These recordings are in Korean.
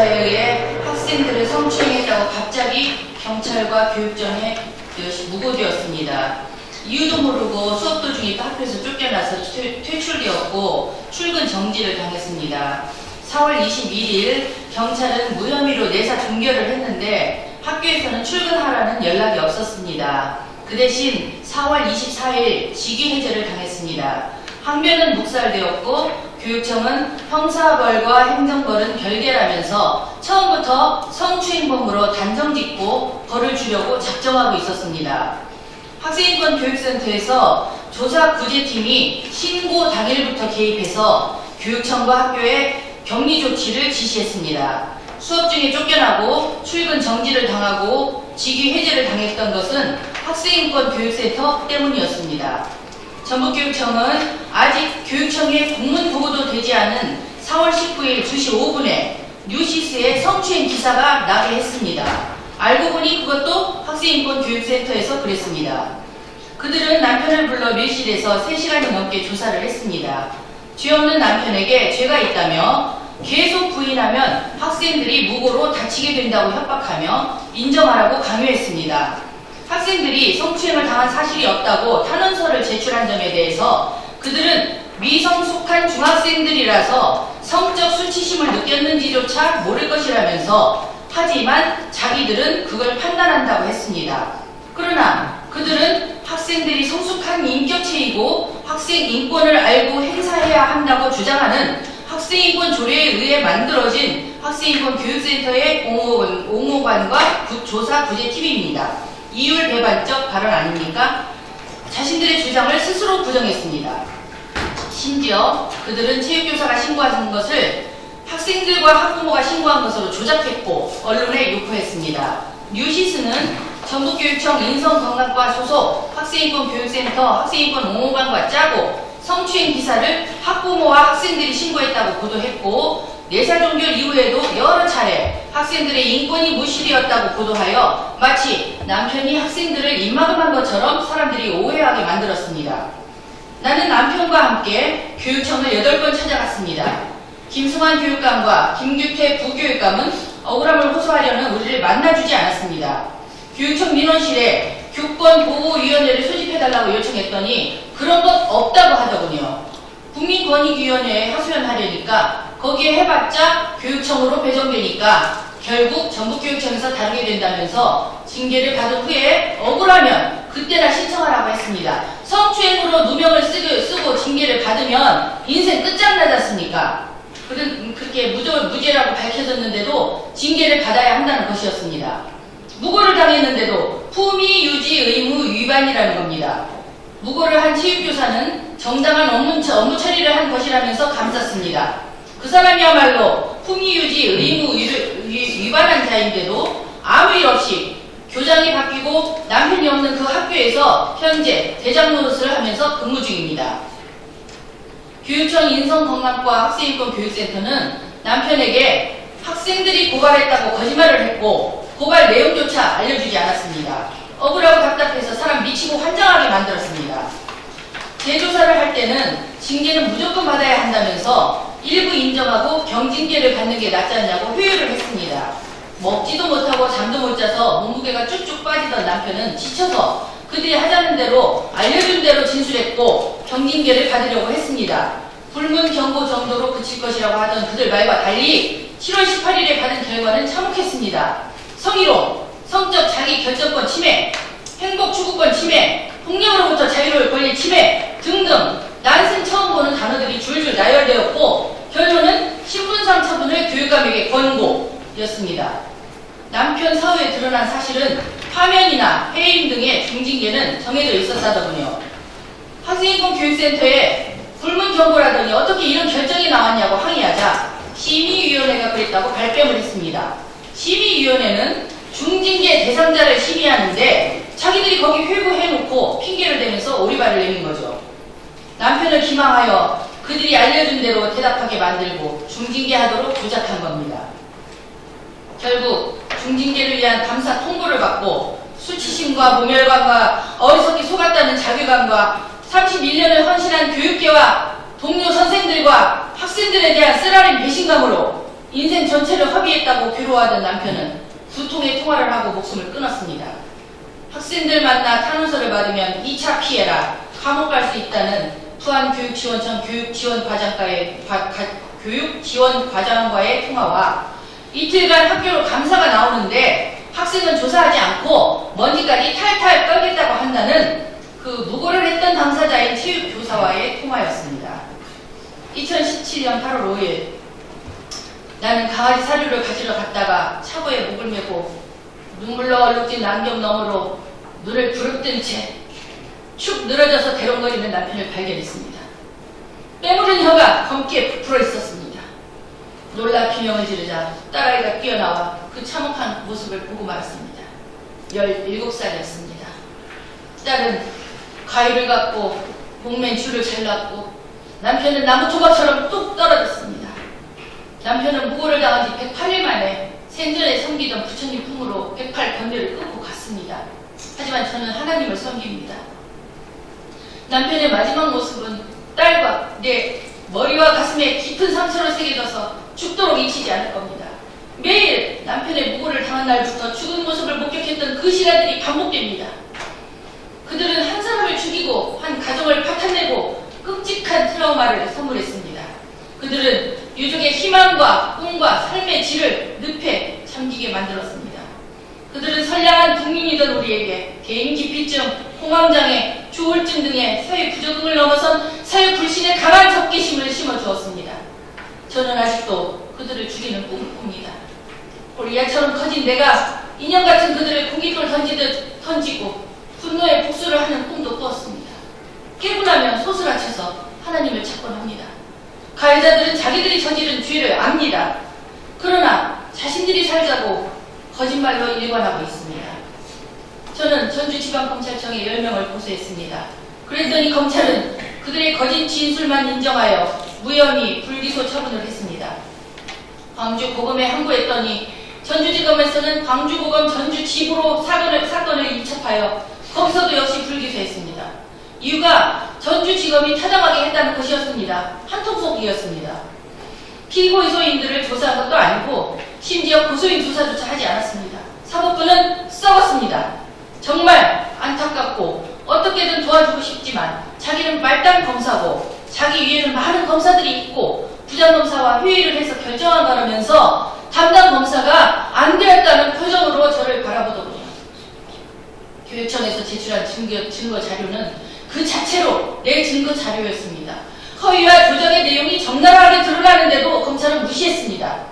교사에 의해 학생들을 성추행했다고 갑자기 경찰과 교육청에 무고되었습니다. 이유도 모르고 수업 도중에 학교에서 쫓겨나서 퇴, 퇴출되었고 출근 정지를 당했습니다. 4월 21일 경찰은 무혐의로 내사 종결을 했는데 학교에서는 출근하라는 연락이 없었습니다. 그 대신 4월 24일 직위 해제를 당했습니다. 항변은 묵살되었고 교육청은 형사벌과 행정벌은 별개라면서 처음부터 성추행범으로 단정 짓고 벌을 주려고 작정하고 있었습니다. 학생인권 교육센터에서 조사 구제팀이 신고 당일부터 개입해서 교육청과 학교에 격리 조치를 지시했습니다. 수업 중에 쫓겨나고 출근 정지를 당하고 직위 해제를 당했던 것은 학생인권 교육센터 때문이었습니다. 전북교육청은 아직 교육청에 공문 보고도 되지 않은 4월 19일 2시 5분에 뉴시스에 성추행 기사가 나게 했습니다. 알고 보니 그것도 학생인권 교육센터에서 그랬습니다. 그들은 남편을 불러 밀실에서 3시간이 넘게 조사를 했습니다. 죄 없는 남편에게 죄가 있다며 계속 부인하면 학생들이 무고로 다치게 된다고 협박하며 인정하라고 강요했습니다. 학생들이 성추행을 당한 사실이 없다고 탄원서를 제출한 점에 대해서 그들은 미성숙한 중학생들이라서 성적 수치심을 느꼈는지조차 모를 것이라면서 하지만 자기들은 그걸 판단한다고 했습니다. 그러나 그들은 학생들이 성숙한 인격체이고 학생 인권을 알고 행사해야 한다고 주장하는 학생인권 조례에 의해 만들어진 학생인권 교육센터의 옹호관, 옹호관과 조사 구제팀입니다. 이율 배반적 발언 아닙니까? 자신들의 주장을 스스로 부정했습니다. 심지어 그들은 체육교사가 신고한 것을 학생들과 학부모가 신고한 것으로 조작했고 언론에 유포했습니다. 뉴시스는 전북교육청 인성건강과 소속 학생인권 교육센터 학생인권 옹호관과 짜고 성추행 기사를 학부모와 학생들이 신고했다고 보도했고 내사 종결 이후에도 여러 차례 학생들의 인권이 무시되었다고 보도하여 마치 남편이 학생들을 입막음한 것처럼 사람들이 오해하게 만들었습니다. 나는 남편과 함께 교육청을 8번 찾아갔습니다. 김승환 교육감과 김규태 부교육감은 억울함을 호소하려는 우리를 만나주지 않았습니다. 교육청 민원실에 교권 보호위원회를 소집해달라고 요청했더니 그런 것 없다고 하더군요. 국민권익위원회에 하소연하려니까 거기에 해봤자 교육청으로 배정되니까 결국 전북교육청에서 다루게 된다면서 징계를 받은 후에 억울하면 그때나 신청하라고 했습니다. 성추행으로 누명을 쓰고, 쓰고 징계를 받으면 인생 끝장나지 않습니까? 그렇게 무죄, 무죄라고 밝혀졌는데도 징계를 받아야 한다는 것이었습니다. 무고를 당했는데도 품위 유지 의무 위반이라는 겁니다. 무고를 한 체육교사는 정당한 업무, 업무 처리를 한 것이라면서 감쌌습니다. 그 사람이야말로 품위 유지 의무 위반한 자인데도 아무 일 없이 교장이 바뀌고 남편이 없는 그 학교에서 현재 대장 노릇을 하면서 근무 중입니다. 교육청 인성건강과 학생인권 교육센터는 남편에게 학생들이 고발했다고 거짓말을 했고 고발 내용조차 알려주지 않았습니다. 억울하고 답답해서 사람 미치고 환장하게 만들었습니다. 재조사를 할 때는 징계는 무조건 받아야 한다면서 일부 인정하고 경징계를 받는 게 낫지 않냐고 회유를 했습니다. 먹지도 못하고 잠도 못 자서 몸무게가 쭉쭉 빠지던 남편은 지쳐서 그들이 하자는 대로 알려준 대로 진술했고 경징계를 받으려고 했습니다. 불문 경고 정도로 그칠 것이라고 하던 그들 말과 달리 7월 18일에 받은 결과는 참혹했습니다. 성희롱, 성적 자기 결정권 침해, 행복 추구권 침해, 폭력으로부터 자유로울 권리 침해 등등 난생 처음 보는 단어들이 줄줄 나열되었고 결론은 신분상 처분을 교육감에게 권고였습니다. 남편 사후에 드러난 사실은 파면이나 해임 등의 중징계는 정해져 있었다더군요. 학생인권 교육센터에 불문 경고라더니 어떻게 이런 결정이 나왔냐고 항의하자 심의위원회가 그랬다고 발뺌을 했습니다. 심의위원회는 중징계 대상자를 심의하는데 자기들이 거기 회부해놓고 핑계를 대면서 오리발을 내민 거죠. 남편을 기망하여 그들이 알려준 대로 대답하게 만들고 중징계하도록 조작한 겁니다. 결국 중징계를 위한 감사 통보를 받고 수치심과 모멸감과 어리석게 속았다는 자괴감과 31년을 헌신한 교육계와 동료 선생들과 학생들에 대한 쓰라린 배신감으로 인생 전체를 허비했다고 괴로워하던 남편은 두 통의 통화를 하고 목숨을 끊었습니다. 학생들 만나 탄원서를 받으면 2차 피해라 감옥 갈 수 있다는 부안교육지원청 교육지원과장과의 교육지원과장과의 통화와 이틀간 학교로 감사가 나오는데 학생은 조사하지 않고 먼지까지 탈탈 떨겠다고 한다는 그 무고를 했던 당사자인 체육교사와의 통화였습니다. 2017년 8월 5일 나는 강아지 사료를 가지러 갔다가 차고에 목을 메고 눈물로 얼룩진 안경 너머로 눈을 부릅뜬 채 축 늘어져서 대롱거리는 남편을 발견했습니다. 빼무른 혀가 검게 부풀어 있었습니다. 놀라 비명을 지르자 딸아이가 뛰어나와 그 참혹한 모습을 보고 말았습니다. 17살이었습니다. 딸은 가위를 갖고 목맨 줄을 잘랐고 남편은 나무 토막처럼 뚝 떨어졌습니다. 남편은 무고를 당한 지 108일 만에 생전에 섬기던 부처님 품으로 108 번뇌를 끊고 갔습니다. 하지만 저는 하나님을 섬깁니다. 남편의 마지막 모습은 딸과 내 머리와 가슴에 깊은 상처를 새겨져서 죽도록 잊히지 않을 겁니다. 매일 남편의 무고를 당한 날부터 죽은 모습을 목격했던 그 시간들이 반복됩니다. 그들은 한 사람을 죽이고 한 가정을 파탄내고 끔찍한 트라우마를 선물했습니다. 그들은 유족의 희망과 꿈과 삶의 질을 늪에 잠기게 만들었습니다. 그들은 선량한 국민이던 우리에게 개인 기피증, 공황장애, 조울증 등의 사회 부적응을 넘어선 사회 불신의 강한 적개심을 심어주었습니다. 저는 아직도 그들을 죽이는 꿈을 꿉니다. 골리앗처럼 커진 내가 인형 같은 그들을 공깃돌 던지듯 던지고 분노의 복수를 하는 꿈도 꾸었습니다. 깨고 나면 소스라쳐서 하나님을 찾곤 합니다. 가해자들은 자기들이 저지른 죄를 압니다. 그러나 자신들이 살자고 거짓말로 일관하고 있습니다. 저는 전주지방검찰청에 10명을 고소했습니다. 그랬더니 검찰은 그들의 거짓 진술만 인정하여 무혐의 불기소 처분을 했습니다. 광주고검에 항고했더니 전주지검에서는 광주고검 전주지부로 사건을, 사건을 이첩하여 거기서도 역시 불기소했습니다. 이유가 전주지검이 타당하게 했다는 것이었습니다. 한통속이었습니다. 피고의소인들을 조사한 것도 아니고 심지어 고소인 조사조차 하지 않았습니다. 사법부는 썩었습니다. 정말 안타깝고 어떻게든 도와주고 싶지만 자기는 말단 검사고 자기 위에는 많은 검사들이 있고 부장검사와 회의를 해서 결정한다면서 담당 검사가 안 되었다는 표정으로 저를 바라보더군요. 교육청에서 제출한 증거, 증거 자료는 그 자체로 내 증거 자료였습니다. 허위와 조작의 내용이 적나라하게 드러나는데도 검찰은 무시했습니다.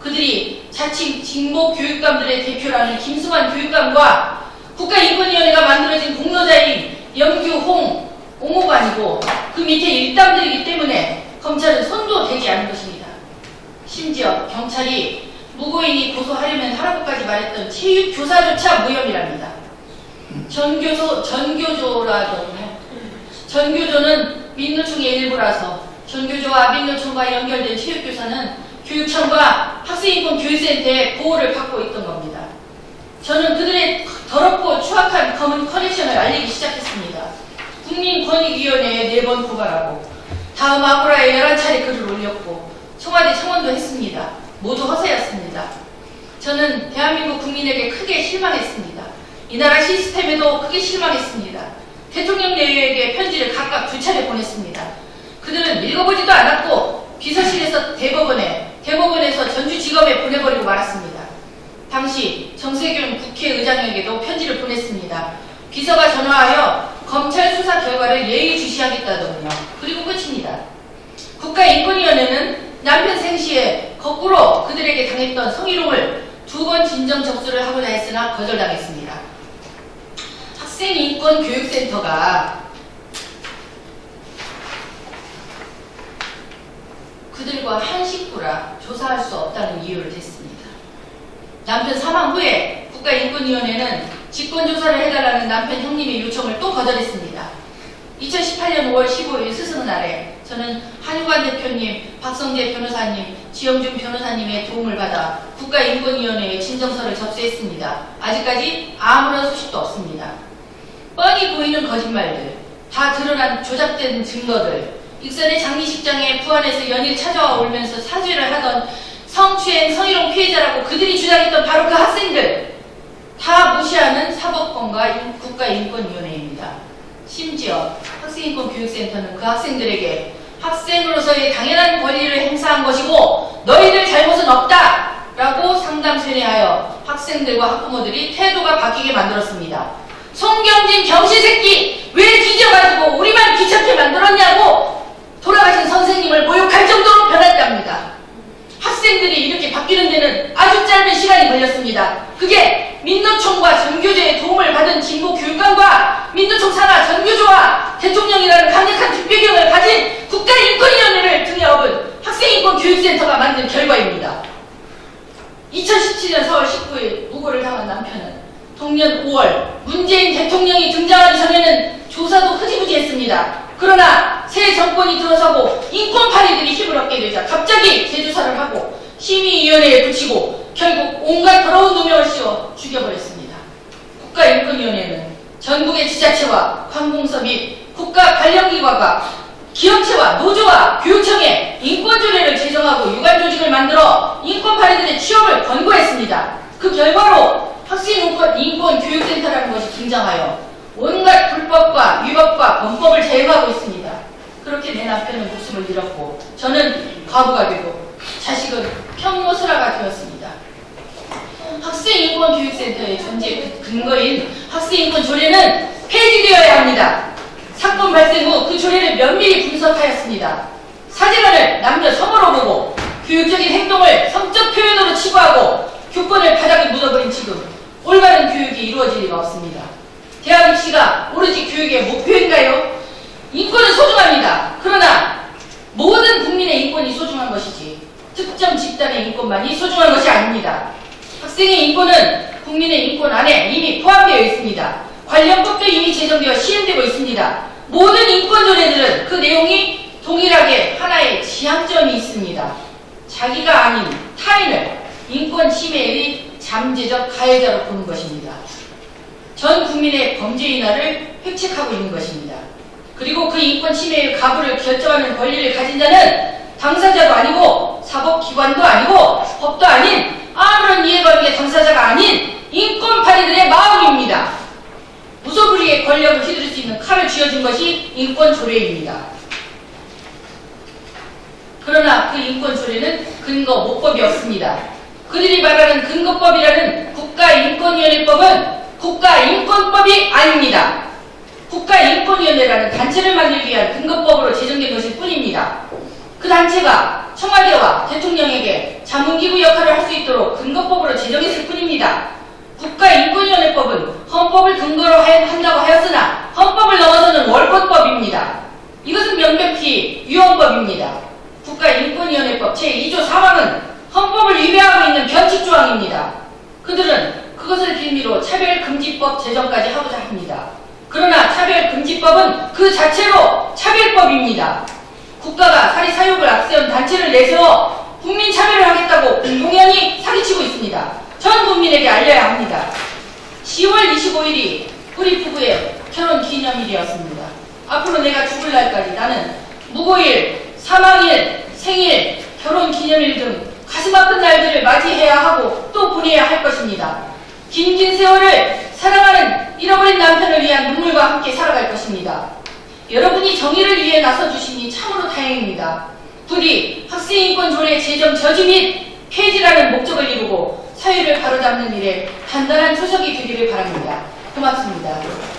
그들이 자칭 진보 교육감들의 대표라는 김승환 교육감과 국가인권위원회가 만들어진 공로자인 영규홍 옹호가 아니고 그 밑에 일당들이기 때문에 검찰은 손도 대지 않은 것입니다. 심지어 경찰이 무고인이 고소하려면 하라고까지 말했던 체육 교사조차 무혐의랍니다. 전교조, 전교조라던요. 전교조는 민노총의 일부라서 전교조와 민노총과 연결된 체육교사는 교육청과 학생인권 교육센터의 보호를 받고 있던 겁니다. 저는 그들의 더럽고 추악한 검은 커넥션을 알리기 시작했습니다. 국민권익위원회에 네 번 고발하고 다음 아고라에 11차례 글을 올렸고 청와대 청원도 했습니다. 모두 허세였습니다. 저는 대한민국 국민에게 크게 실망했습니다. 이 나라 시스템에도 크게 실망했습니다. 대통령 내외에게 편지를 각각 두 차례 보냈습니다. 그들은 읽어보지도 않았고 비서실에서 대법원에, 대법원에서 전주지검에 보내버리고 말았습니다. 당시 정세균 국회의장에게도 편지를 보냈습니다. 비서가 전화하여 검찰 수사 결과를 예의주시하겠다더군요. 그리고 끝입니다. 국가인권위원회는 남편 생시에 거꾸로 그들에게 당했던 성희롱을 두 번 진정 접수를 하고자 했으나 거절당했습니다. 학생인권교육센터가 그들과 한 식구라 조사할 수 없다는 이유를 댔습니다. 남편 사망 후에 국가인권위원회는 직권조사를 해달라는 남편 형님의 요청을 또 거절했습니다. 2018년 5월 15일 스승은 아래 저는 한유관 대표님, 박성재 변호사님, 지영준 변호사님의 도움을 받아 국가인권위원회에 진정서를 접수했습니다. 아직까지 아무런 소식도 없습니다. 뻔히 보이는 거짓말들, 다 드러난 조작된 증거들, 익선의 장례식장에 부안에서 연일 찾아와 울면서 사죄를 하던 성추행, 성희롱 피해자라고 그들이 주장했던 바로 그 학생들 다 무시하는 사법권과 국가인권위원회입니다. 심지어 학생인권교육센터는 그 학생들에게 학생으로서의 당연한 권리를 행사한 것이고 너희들 잘못은 없다! 라고 상담 세뇌하여 학생들과 학부모들이 태도가 바뀌게 만들었습니다. 송경진 병신새끼 왜 뒤져가지고 우리만 귀찮게 만들었냐고 돌아가신 선생님을 모욕할 정도로 변했답니다. 학생들이 이렇게 바뀌는 데는 아주 짧은 시간이 걸렸습니다. 그게 민노총과 전교조의 도움을 받은 진보 교육관과 민노총 산하 전교조와 대통령이라는 강력한 뒷배경을 가진 국가인권위원회를 등에 업은 학생인권교육센터가 만든 결과입니다. 2017년 4월 19일 무고를 당한 남편은 동년 5월 문재인 대통령이 등장하기 전에는 조사도 흐지부지했습니다. 그러나 새 정권이 들어서고 인권파리들이 힘을 얻게 되자 갑자기 재조사를 하고 심의위원회에 붙이고 결국 온갖 더러운 누명을 씌워 죽여버렸습니다. 국가인권위원회는 전국의 지자체와 관공서 및 국가 관련기관과 기업체와 노조와 교육청에 인권조례를 제정하고 유관조직을 만들어 인권파리들의 취업을 권고했습니다. 그 결과로 학생인권교육센터라는 것이 등장하여 온갖 불법과 위법과 범법을 제거하고 있습니다. 그렇게 내 남편은 목숨을 잃었고 저는 과부가 되고 자식은 평모스라가 되었습니다. 학생인권교육센터의 존재 근거인 학생인권 조례는 폐지되어야 합니다. 사건 발생 후 그 조례를 면밀히 분석하였습니다. 사진관을 남녀 성으로 보고 교육적인 행동을 성적 표현으로 치부하고 교권을 바닥에 묻어버린 지금 올바른 교육이 이루어질 리가 없습니다. 대학 입시가 오로지 교육의 목표인가요? 인권은 소중합니다. 그러나 모든 국민의 인권이 소중한 것이지 특정 집단의 인권만이 소중한 것이 아닙니다. 학생의 인권은 국민의 인권 안에 이미 포함되어 있습니다. 관련 법도 이미 제정되어 시행되고 있습니다. 모든 인권조례들은 그 내용이 동일하게 하나의 지향점이 있습니다. 자기가 아닌 타인을 인권 침해의 잠재적 가해자로 보는 것입니다. 전 국민의 범죄 인하를 획책하고 있는 것입니다. 그리고 그 인권 침해의 가부를 결정하는 권리를 가진 자는 당사자도 아니고 사법기관도 아니고 법도 아닌 아무런 이해관계 당사자가 아닌 인권파리들의 마음입니다. 무소불위의 권력을 휘두를 수 있는 칼을 쥐어준 것이 인권조례입니다. 그러나 그 인권조례는 근거 모법이 없습니다. 그들이 말하는 근거법이라는 국가인권위원회법은 국가인권법이 아닙니다. 국가인권위원회라는 단체를 만들기 위한 근거법으로 제정된 것일 뿐입니다. 그 단체가 청와대와 대통령에게 자문기구 역할을 할 수 있도록 근거법으로 제정했을 뿐입니다. 국가인권위원회법은 헌법을 근거로 한다고 하였으나 헌법을 넘어서는 월권법입니다. 이것은 명백히 위헌법입니다. 국가인권위원회법 제2조 4항은 헌법을 위배하고 있는 변칙조항입니다. 그들은 그것을 빌미로 차별금지법 제정까지 하고자 합니다. 그러나 차별 금지법은 그 자체로 차별법입니다. 국가가 사리 사욕을 앞세운 단체를 내세워 국민 차별을 하겠다고 공연히 사기치고 있습니다. 전 국민에게 알려야 합니다. 10월 25일이 우리 부부의 결혼 기념일이었습니다. 앞으로 내가 죽을 날까지 나는 무고일, 사망일, 생일, 결혼 기념일 등 가슴 아픈 날들을 맞이해야 하고 또 보내야 할 것입니다. 긴긴 세월을 사랑하는 잃어버린 남편을 위한 눈물과 함께 살아갈 것입니다. 여러분이 정의를 위해 나서 주시니 참으로 다행입니다. 부디 학생인권 조례 제정 저지 및 폐지라는 목적을 이루고 사회를 바로잡는 일에 단단한 초석이 되기를 바랍니다. 고맙습니다.